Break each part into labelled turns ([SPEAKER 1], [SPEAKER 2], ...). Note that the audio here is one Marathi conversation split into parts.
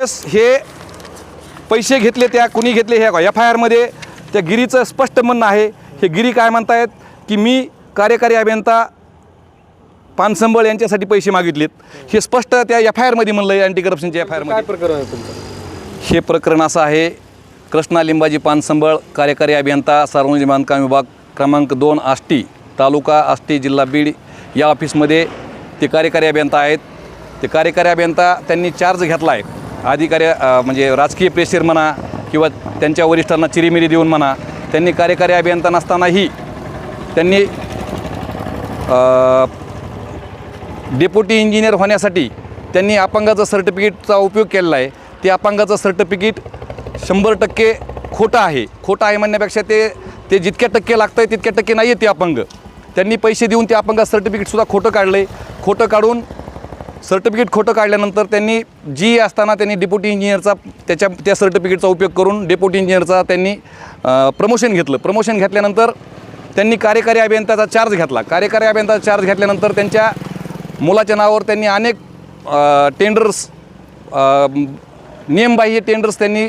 [SPEAKER 1] हे पैसे घेतले त्या कुणी घेतले हे एफ आय आरमध्ये त्या गिरीचं स्पष्ट म्हणणं आहे. हे गिरी काय म्हणतायत? की मी कार्यकारी अभियंता पानसंबळ यांच्यासाठी पैसे मागितलेत. हे स्पष्ट त्या एफ आय आरमध्ये म्हणलं आहे अँटी करप्शनच्या एफ आय आरमध्ये
[SPEAKER 2] प्रकरण
[SPEAKER 1] हे प्रकरण असं आहे कृष्णा लिंबाजी पानसंबळ कार्यकारी अभियंता सार्वजनिक बांधकाम विभाग क्रमांक दोन आष्टी तालुका आष्टी जिल्हा बीड. या ऑफिसमध्ये ते कार्यकारी अभियंता आहेत. ते कार्यकारी अभियंता त्यांनी चार्ज घेतला आहे अधिकारी म्हणजे राजकीय प्रेशर म्हणा किंवा त्यांच्या वरिष्ठांना चिरीमिरी देऊन म्हणा त्यांनी कार्यकारी अभियंता नसतानाही त्यांनी डेप्युटी इंजिनियर होण्यासाठी त्यांनी अपंगाचं सर्टिफिकेटचा उपयोग केलेला आहे. ते अपंगाचं सर्टिफिकेट शंभर टक्के खोटं आहे. खोटं आहे म्हणण्यापेक्षा ते ते जितक्या टक्के लागतं आहे तितक्या टक्के नाही आहे ते अपंग. त्यांनी पैसे देऊन ते अपंगाचं सर्टिफिकेटसुद्धा खोटं काढलं आहे खोटं काढून सर्टिफिकेट खोटं काढल्यानंतर त्यांनी जी असताना त्यांनी डेप्युटी इंजिनियरचा त्याच्या त्या सर्टिफिकेटचा उपयोग करून डेप्युटी इंजिनियरचा त्यांनी प्रमोशन घेतलं. प्रमोशन घेतल्यानंतर त्यांनी कार्यकारी अभियंत्याचा चार्ज घेतला. कार्यकारी अभियंत्याचा चार्ज घेतल्यानंतर त्यांच्या मुलाच्या नावावर त्यांनी अनेक टेंडर्स नियमबाह्य टेंडर्स त्यांनी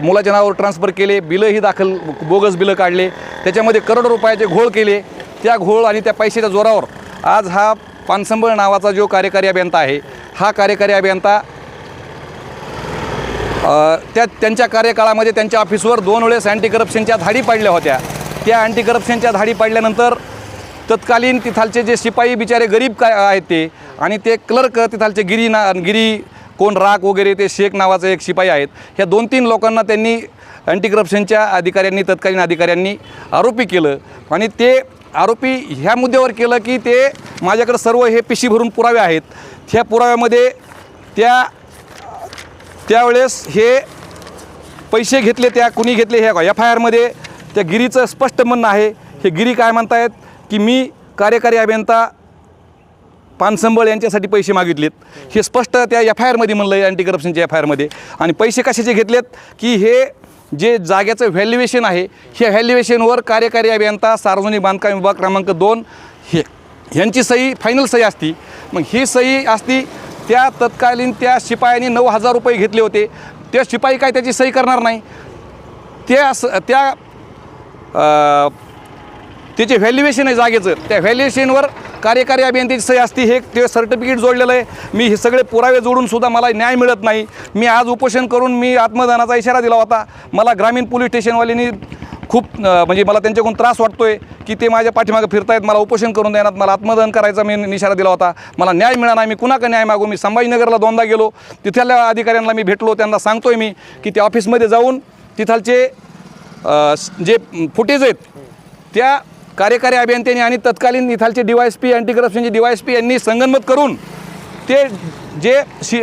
[SPEAKER 1] मुलाच्या नावावर ट्रान्सफर केले. बिलंही दाखल बोगस बिलं काढले. त्याच्यामध्ये करोडो रुपयाचे घोळ केले. त्या घोळ आणि त्या पैशाच्या जोरावर आज हा पानसंबळ नावाचा जो कार्यकारी अभियंता आहे हा कार्यकारी अभियंता त्या त्यांच्या कार्यकाळामध्ये त्यांच्या ऑफिसवर दोन वेळेस अँटी करप्शनच्या धाडी पाडल्या होत्या. त्या अँटी करप्शनच्या धाडी पाडल्यानंतर तत्कालीन तिथालचे जे शिपाई बिचारे गरीब काय आहेत ते आणि ते क्लर्क तिथालचे गिरी ना गिरी कोण राख वगैरे ते शेख नावाचे एक शिपाई आहेत ह्या दोन तीन लोकांना त्यांनी अँटी करप्शनच्या अधिकाऱ्यांनी तत्कालीन अधिकाऱ्यांनी आरोपी केलं आणि ते आरोपी ह्या मुद्द्यावर केलं की ते माझ्याकडे सर्व हे पिशी भरून पुरावे आहेत. ह्या पुराव्यामध्ये त्या त्यावेळेस हे पैसे घेतले त्या कुणी घेतले हे एफ आय आरमध्ये त्या गिरीचं स्पष्ट म्हणणं आहे. हे गिरी काय म्हणतायत? की मी कार्यकारी अभियंता पानसंबळ यांच्यासाठी पैसे मागितलेत. हे स्पष्ट त्या एफ आय आरमध्ये म्हणलं आहे अँटी करप्शनच्या एफ आय आरमध्ये आणि पैसे कशाचे घेतलेत? की हे जे जागेचं व्हॅल्युएशन आहे ह्या व्हॅल्युएशनवर कार्यकारी अभियंता सार्वजनिक बांधकाम विभाग क्रमांक दोन हे ह्यांची सही फायनल सही असती. मग ही सही असती त्या तत्कालीन त्या शिपायांनी नऊ हजार रुपये घेतले होते. त्या शिपाई काय त्याची सही करणार नाही. त्या असं त्या त्याचे व्हॅल्युएशन आहे जागेचं. त्या व्हॅल्युएशनवर कार्यकारी अभियंत्याची सही असते हे ते सर्टिफिकेट जोडलेलं आहे. मी हे सगळे पुरावे जोडून सुद्धा मला न्याय मिळत नाही. मी आज उपोषण करून मी आत्मदानाचा इशारा दिला होता. मला ग्रामीण पोलीस स्टेशनवाल्यांनी खूप म्हणजे मला त्यांच्याकडून त्रास वाटतोय की ते माझ्या पाठीमागं फिरतायत मला उपोषण करून देणार मला आत्मदान करायचा मी इशारा दिला होता. मला न्याय मिळाला नाही मी कुणाकडे न्याय मागू? मी संभाजीनगरला दोनदा गेलो. तिथल्या अधिकाऱ्यांना मी भेटलो त्यांना सांगतोय मी की त्या ऑफिसमध्ये जाऊन तिथालचे जे फुटेज आहेत त्या कार्यकारी अभियंत्यांनी आणि तत्कालीन इथालचे D Y S P anti करप्शनचे D Y S P यांनी संगनमत करून ते जे शि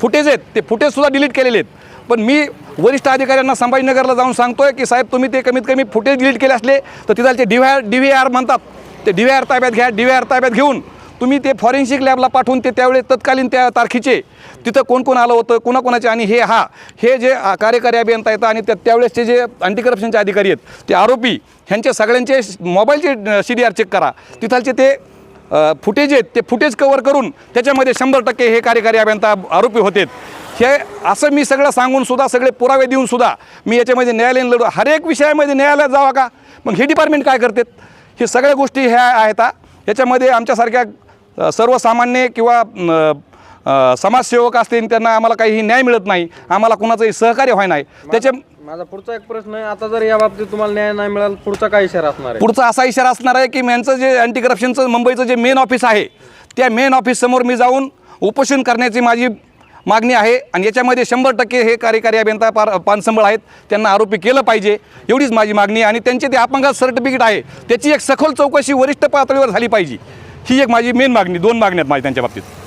[SPEAKER 1] फुटेज आहेत ते फुटेजसुद्धा डिलीट केलेले आहेत. पण मी वरिष्ठ अधिकाऱ्यांना संभाजीनगरला जाऊन सांगतोय की साहेब तुम्ही ते कमीत कमी फुटेज डिलीट केले असले तर तिथालचे D Y D V R म्हणतात ते डी व्ही आर ताब्यात घ्या डी व्ही आर ताब्यात घेऊन तुम्ही ते फॉरेन्सिक लॅबला पाठवून ते त्यावेळेस तत्कालीन त्या तारखेचे तिथं कोण कोण आलं होतं कोणाकोणाचे आणि हे हा हे जे कार्यकारी अभियंता येतं आणि त्या त्यावेळेसचे जे अँटी करप्शनचे अधिकारी आहेत ते आरोपी ह्यांचे सगळ्यांचे मोबाईलचे सी डी आर चेक करा. तिथालचे ते फुटेज आहेत ते फुटेज कवर करून त्याच्यामध्ये शंभर टक्के हे कार्यकारी अभियंता आरोपी होते हे असं मी सगळं सांगून सुद्धा सगळे पुरावे देऊन सुद्धा मी याच्यामध्ये न्यायालयीन लढू हर एक विषयामध्ये न्यायालयात जावा का? मग हे डिपार्टमेंट काय करतात? हे सगळ्या गोष्टी ह्या आहेत याच्यामध्ये आमच्यासारख्या सर्वसामान्य किंवा समाजसेवक असतील त्यांना आम्हाला काही न्याय मिळत नाही आम्हाला कुणाचंही सहकार्य व्हाय नाही. त्याच्या
[SPEAKER 2] माझा पुढचा एक प्रश्न आहे आता जर या बाबतीत तुम्हाला न्याय नाही मिळाला पुढचा काय इशारा असणार आहे?
[SPEAKER 1] पुढचा असा इशारा असणार आहे की यांचं जे अँटी करप्शनचं मुंबईचं जे मेन ऑफिस आहे त्या मेन ऑफिससमोर मी जाऊन उपोषण करण्याची माझी मागणी आहे आणि याच्यामध्ये शंभर टक्के हे कार्यकारी अभियंता पार पानसंबळ आहेत त्यांना आरोपी केलं पाहिजे एवढीच माझी मागणी आहे. आणि त्यांचे ते अपंगात सर्टिफिकेट आहे त्याची एक सखोल चौकशी वरिष्ठ पातळीवर झाली पाहिजे. ही एक माझी मेन मागणी दोन मागण्या आहेत माझ्या त्यांच्या बाबतीत.